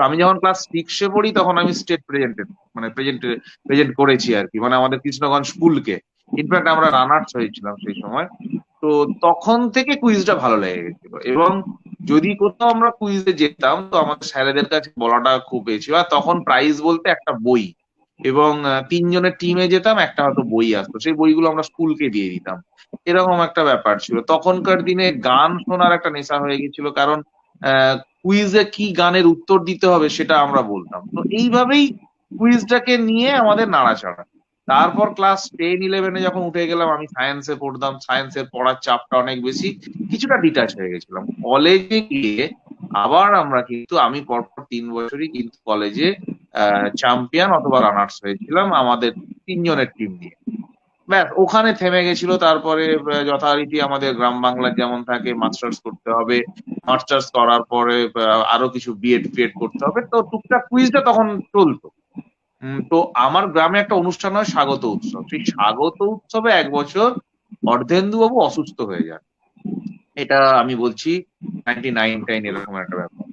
আমি যখন ক্লাস সিক্সে পড়ি, তখন আমি স্টেট প্রেজেন্টেড মানে প্রেজেন্ট প্রেজেন্ট করেছি আর কি মানে আমাদের কৃষ্ণগঞ্জ স্কুলকে। ইনফ্যাক্ট আমরা রানার্স হয়েছিলাম সেই সময়। তো তখন থেকে কুইজটা ভালো লেগে গেছিল। এবং যদি কোথাও আমরা কুইজে যেতাম, তো আমাদের স্যারেদের কাছে বলাটা খুব বেশি আর তখন প্রাইজ বলতে একটা বই। এবং তিনজনের টিমে যেতাম, একটা হয়তো বই আসতো। সেই বইগুলো আমরা স্কুলকে দিয়ে দিতাম। এরকম একটা ব্যাপার ছিল। তখনকার দিনে গান শোনার একটা নেশা হয়ে গেছিল। কারণ কুইজে কি গানের উত্তর দিতে হবে সেটা আমরা বলতাম। তো এইভাবেই কুইজটাকে নিয়ে আমাদের নাড়াচাড়া। তারপর ক্লাস টেন ইলেভেনে যখন উঠে গেলাম, আমি সায়েন্সে পড়তাম। সায়েন্সের পড়ার চাপটা অনেক বেশি। কিছুটা ডিটাচ হয়ে গেছিলাম। কলেজে গিয়ে আবার আমরা কিন্তু, আমি পরপর তিন বছরই কিন্তু কলেজে চ্যাম্পিয়ন অথবা রানার্স হয়েছিলাম আমাদের তিনজনের টিম নিয়ে। ব্যাস, ওখানে থেমে গেছিল, তারপরে যথারীতি আমাদের গ্রাম বাংলার যেমন থাকে মাস্টার্স করতে হবে। মাস্টার্স করার পরে আরও কিছু বিএড ফিএড করতে হবে। তো টুকটাক কুইজটা তখন চলতো। তো আমার গ্রামে একটা অনুষ্ঠান হয়, স্বাগত উৎসব। সেই স্বাগত উৎসবে এক বছর অর্ধেন্দু বাবু অসুস্থ হয়ে যান। এটা আমি বলছি নাইনটি নাইন টাইন এরকম একটা ব্যাপার।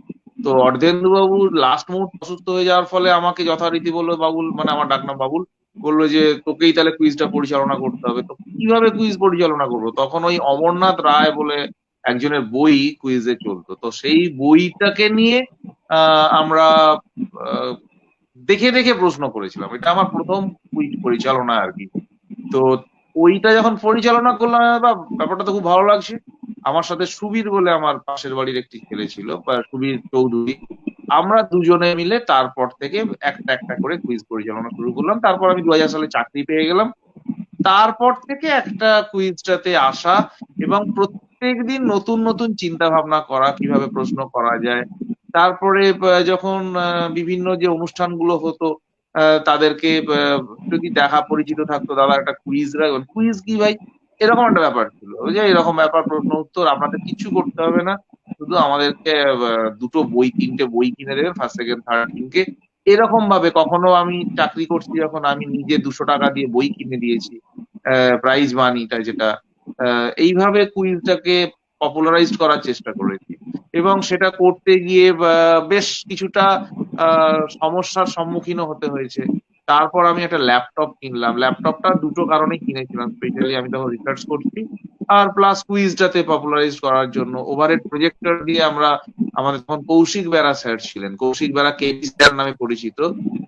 তো অর্ধেন্দু বাবু লাস্ট মুহূর্তে অসুস্থ হয়ে যাওয়ার ফলে আমাকে যথারীতি বলল, বাবুল মানে আমার ডাকনাম বাবুল বলল যে, তোকেই তাহলে কুইজটা পরিচালনা করতে হবে। তো কীভাবে কুইজ পরিচালনা করব? তখন ওই অমরনাথ রায় বলে একজনের বই কুইজে চলতো। তো সেই বইটাকে নিয়ে আমরা দেখে দেখে প্রশ্ন করেছিলাম। এটা আমার প্রথম কুইজ পরিচালনা আর কি। তো ওইটা যখন পরিচালনা করলাম ব্যাপারটা তো খুব ভালো লাগছে। আমার সাথে সুবীর বলে আমার পাশের বাড়ির একটি ছেলে ছিল সুবীর চৌধুরী। আমরা দুজনে মিলে তারপর থেকে একটা একটা করে কুইজ পরিচালনা শুরু করলাম। তারপর আমি দু হাজার সালে চাকরি পেয়ে গেলাম। তারপর থেকে একটা কুইজটাতে আসা এবং প্রত্যেকদিন নতুন নতুন চিন্তা ভাবনা করা, কীভাবে প্রশ্ন করা যায়। তারপরে যখন বিভিন্ন যে অনুষ্ঠানগুলো হতো তাদেরকে যদি দেখা পরিচিত থাকতো দাদা একটা কুইজ রাখবেন কুইজ কি ভাই? এরকম একটা ব্যাপার ছিল। যে এরকম ব্যাপার, প্রশ্ন উত্তর, আপনাদের কিছু করতে হবে না। শুধু আমাদেরকে দুটো বই, তিনটে বই কিনে দেবে ফার্স্ট সেকেন্ড থার্ড টিমকে এরকম ভাবে কখনো আমি চাকরি করছি যখন আমি নিজে দুশো টাকা দিয়ে বই কিনে দিয়েছি প্রাইজ মানিটা যেটা এইভাবে কুইজটাকে পপুলারাইজ করার চেষ্টা করেছি। এবং সেটা করতে গিয়ে বেশ কিছুটা সমস্যার সম্মুখীনও হতে হয়েছে। তারপর আমি একটা ল্যাপটপ কিনলাম। ল্যাপটপটা দুটো কারণে কিনেছিলাম। স্পেশালি আমি তখন রিসার্চ করছি। আর প্লাস কুইজটাতে পপুলারাইজ করার জন্য। ওভারহেড প্রজেক্টর দিয়ে আমরা আমাদের তখন কৌশিক বেড়া স্যার ছিলেন। কৌশিক বেড়া কেপি স্যার নামে পরিচিত।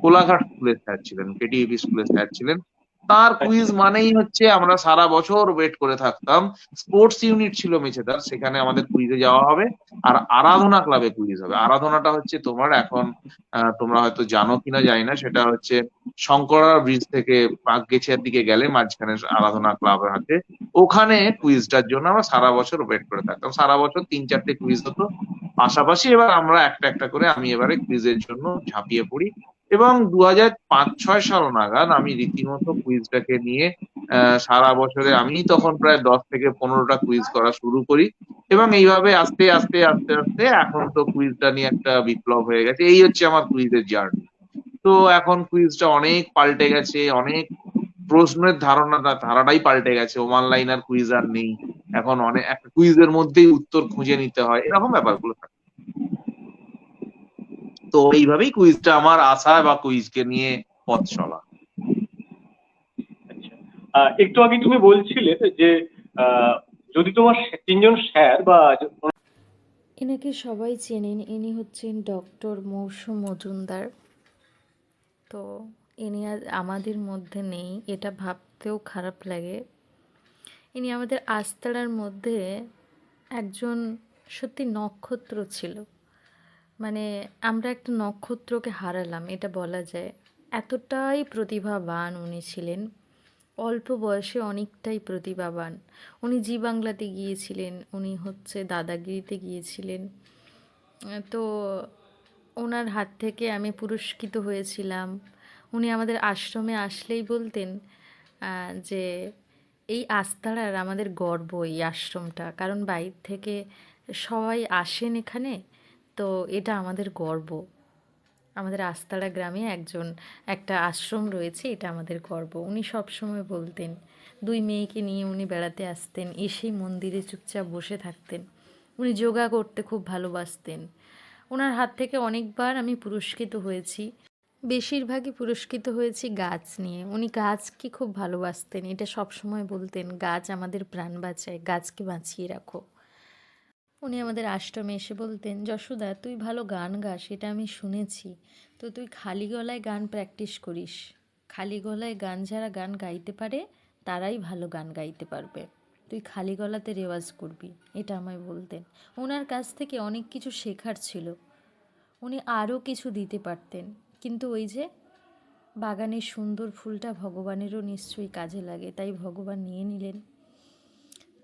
কোলাঘাট স্কুলের স্যার ছিলেন কেটিএপি স্কুলের স্যার ছিলেন। তার কুইজ মানেই হচ্ছে আমরা সারা বছর ওয়েট করে থাকতাম। স্পোর্টস ইউনিট ছিল মেছেদার সেখানে আমাদের কুইজে যাওয়া হবে। আর আরাধনা ক্লাবে কুইজ হবে। আরাধনাটা হচ্ছে তোমার এখন তোমরা হয়তো জানো কিনা, জানি না। সেটা হচ্ছে শঙ্করা ব্রিজ থেকে পাঁচগেছিয়ার দিকে গেলে মাঝখানে আরাধনা ক্লাব আছে ওখানে কুইজটার জন্য আমরা সারা বছর ওয়েট করে থাকতাম। সারা বছর তিন, চারটে কুইজ হতো। পাশাপাশি এবার আমরা একটা একটা করে আমি এবারে কুইজের জন্য ঝাঁপিয়ে পড়ি। এবং দু হাজার পাঁচ ছয় সাল নাগাদ আমি রীতিমতো কুইজটাকে নিয়ে সারা বছরে আমি তখন প্রায় দশ থেকে পনেরোটা কুইজ করা শুরু করি এবং এইভাবে আস্তে আস্তে আস্তে আস্তে এখন তো কুইজটা নিয়ে একটা বিপ্লব হয়ে গেছে। এই হচ্ছে আমার কুইজের জার্নি। তো এখন কুইজটা অনেক পাল্টে গেছে, অনেক প্রশ্নের ধারণা, ধারাটাই পাল্টে গেছে। ওমান লাইনার কুইজ আর নেই। এখন অনেক, একটা কুইজের মধ্যেই উত্তর খুঁজে নিতে হয়। এরকম ব্যাপারগুলো তো এইভাবেই কুইজটা আমার আশা বা কুইজকে নিয়ে পথ চলা। আচ্ছা। একটু আগে তুমি বলছিলে যে যদি তোমার তিনজন স্যার বা এনাকে সবাই চেনেন। ইনি হচ্ছেন ডক্টর মৌসুম মজুমদার। তো ইনি আজ আমাদের মধ্যে নেই এটা ভাবতেও খারাপ লাগে। ইনি আমাদের আস্তাড়ার মধ্যে একজন সত্যি নক্ষত্র ছিল। মানে আমরা একটা নক্ষত্রকে হারালাম, এটা বলা যায়। এতটাই প্রতিভাবান উনি ছিলেন। অল্প বয়সে অনেকটাই প্রতিভাবান। উনি জি বাংলাতে গিয়েছিলেন, উনি হচ্ছে দাদাগিরিতে গিয়েছিলেন। তো ওনার হাত থেকে আমি পুরস্কৃত হয়েছিলাম। উনি আমাদের আশ্রমে আসলেই বলতেন যে এই আস্তাড়ার আমাদের গর্ব এই আশ্রমটা। কারণ বাইর থেকে সবাই আসেন এখানে তো এটা আমাদের গর্ব। আমাদের আস্তারা গ্রামে একজন, একটা আশ্রম রয়েছে, এটা আমাদের গর্ব। উনি সবসময় বলতেন, দুই মেয়েকে নিয়ে উনি বেড়াতে আসতেন, এসেই মন্দিরে চুপচাপ বসে থাকতেন। উনি যোগা করতে খুব ভালোবাসতেন। ওনার হাত থেকে অনেকবার আমি পুরস্কৃত হয়েছি। বেশিরভাগই পুরস্কৃত হয়েছি গাছ নিয়ে। উনি গাছকে খুব ভালোবাসতেন। এটা সবসময় বলতেন, গাছ আমাদের প্রাণ বাঁচায়, গাছকে বাঁচিয়ে রাখো। উনি আমাদের আশ্রমে এসে বলতেন, যশোদা, তুই ভালো গান গাস এটা আমি শুনেছি। তো তুই খালি গলায় গান প্র্যাকটিস করিস। খালি গলায় গান যারা গান গাইতে পারে, তারাই ভালো গান গাইতে পারবে। তুই খালি গলাতে রেওয়াজ করবি। এটা আমায় বলতেন। ওনার কাছ থেকে অনেক কিছু শেখার ছিল। উনি আরও কিছু দিতে পারতেন। কিন্তু ওই যে বাগানের সুন্দর ফুলটা ভগবানেরও নিশ্চয়ই কাজে লাগে, তাই ভগবান নিয়ে নিলেন।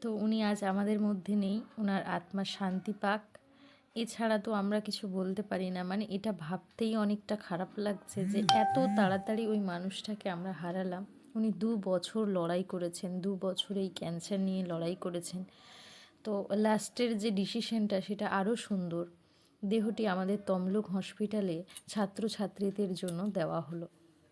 তো উনি আজ আমাদের মধ্যে নেই। ওনার আত্মা শান্তি পাক। এছাড়া তো আমরা কিছু বলতে পারি না। মানে এটা ভাবতেই অনেকটা খারাপ লাগছে যে এত তাড়াতাড়ি ওই মানুষটাকে আমরা হারালাম। উনি দু বছর লড়াই করেছেন দু বছর এই ক্যান্সার নিয়ে লড়াই করেছেন। তো লাস্টের যে ডিসিশনটা সেটা আরও সুন্দর। দেহটি আমাদের তমলুক হসপিটালে ছাত্রছাত্রীদের জন্য দেওয়া হলো।